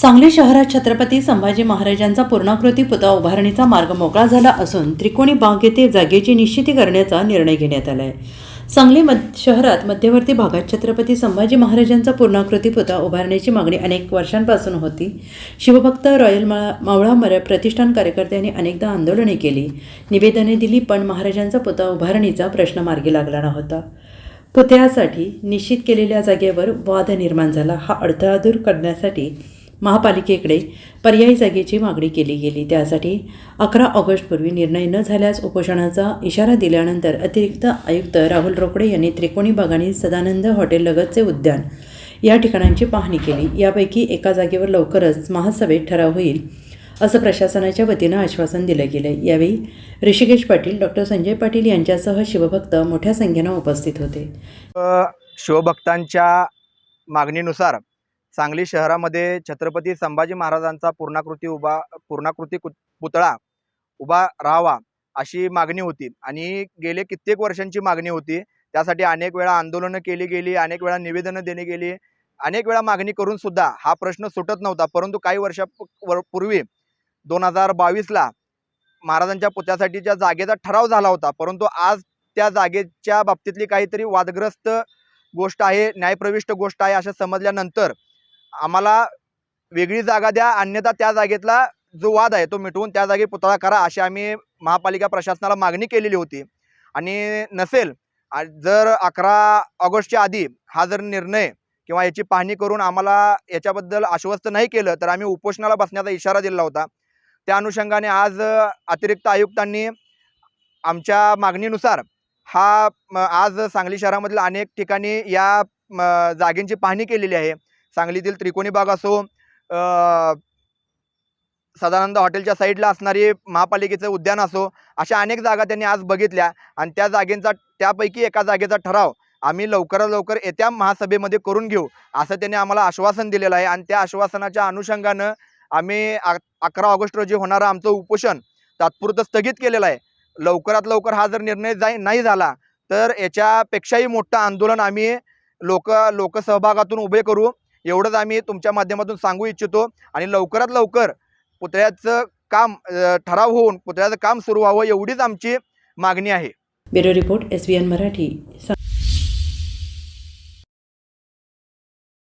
सांगली शहरात छत्रपती संभाजी महाराजांचा पूर्णाकृती पुतळा उभारणीचा मार्ग मोकळा झाला असून त्रिकोणी बाग येथे जागेची निश्चिती करण्याचा निर्णय घेण्यात आला आहे सांगली मध शहरात मध्यवर्ती भागात छत्रपती संभाजी महाराजांचा पूर्णाकृती पुतळा उभारण्याची मागणी अनेक वर्षांपासून होती. शिवभक्त रॉयल मा मावळा मर प्रतिष्ठान कार्यकर्त्यांनी अनेकदा आंदोलने केली. निवेदने दिली पण महाराजांचा पुतळा उभारणीचा प्रश्न मार्गी लागला नव्हता. पुतळ्यासाठी निश्चित केलेल्या जागेवर वाद निर्माण झाला. हा अडथळा दूर करण्यासाठी महापालिकेकडे पर्यायी जागेची मागणी केली गेली. त्यासाठी अकरा ऑगस्टपूर्वी निर्णय न झाल्यास उपोषणाचा इशारा दिल्यानंतर अतिरिक्त आयुक्त राहुल रोकडे यांनी त्रिकोणी बाग सदानंद हॉटेल लगतचे उद्यान या ठिकाणांची पाहणी केली. यापैकी एका जागेवर लवकरच महासभेत ठराव होईल असं प्रशासनाच्या वतीनं आश्वासन दिलं गेलं यावेळी ऋषिकेश पाटील डॉक्टर संजय पाटील यांच्यासह शिवभक्त मोठ्या संख्येनं उपस्थित होते. शिवभक्तांच्या मागणीनुसार सांगली शहरामध्ये छत्रपती संभाजी महाराजांचा पूर्णाकृती उभा पूर्णाकृती पुतळा उभा राहावा अशी मागणी होती. आणि गेले कित्येक वर्षांची मागणी होती. त्यासाठी अनेक वेळा आंदोलनं केली गेली अनेक वेळा निवेदनं देणे गेली. अनेक वेळा मागणी करून सुद्धा हा प्रश्न सुटत नव्हता. परंतु काही वर्षा वर- पूर्वी दोन हजार बावीसला महाराजांच्या पुत्यासाठीच्या जागेचा ठराव झाला होता. परंतु आज त्या जागेच्या बाबतीतली काहीतरी वादग्रस्त गोष्ट आहे न्यायप्रविष्ट गोष्ट आहे असं समजल्यानंतर आम्हाला वेगळी जागा द्या अन्यथा त्या जागेतला जो वाद आहे तो मिटवून त्या जागी पुतळा करा अशी आम्ही महापालिका प्रशासनाला मागणी केलेली होती. आणि नसेल जर अकरा ऑगस्टच्या आधी हा जर निर्णय किंवा याची पाहणी करून आम्हाला याच्याबद्दल आश्वस्त नाही केलं तर आम्ही उपोषणाला बसण्याचा इशारा दिला होता. त्या अनुषंगाने आज अतिरिक्त आयुक्तांनी आमच्या मागणीनुसार हा आज सांगली शहरामधील अनेक ठिकाणी या म, जागेंची पाहणी केलेली आहे. सांगलीतील त्रिकोणी बाग असो सदानंद हॉटेलच्या साईडला असणारी महापालिकेचं उद्यान असो अशा अनेक जागा त्यांनी आज बघितल्या आणि त्या जागेंचा त्यापैकी एका जागेचा ठराव आम्ही लवकरात लवकर येत्या महासभेमध्ये करून घेऊ असं त्यांनी आम्हाला आश्वासन दिलेलं आहे. आणि त्या आश्वासनाच्या अनुषंगानं आम्ही अकरा ऑगस्ट रोजी होणारं आमचं उपोषण तात्पुरतं स्थगित केलेलं आहे. लवकरात लवकर हा जर निर्णय जाई नाही झाला तर याच्यापेक्षाही मोठं आंदोलन आम्ही लोक लोकसहभागातून उभे करू. एवढंच आम्ही तुमच्या माध्यमातून सांगू इच्छितो आणि लवकरात लवकर पुतळ्याचं काम ठराव होऊन पुतळ्याचं काम सुरू व्हावं एवढीच आमची मागणी आहे. Bureau report S B N Marathi.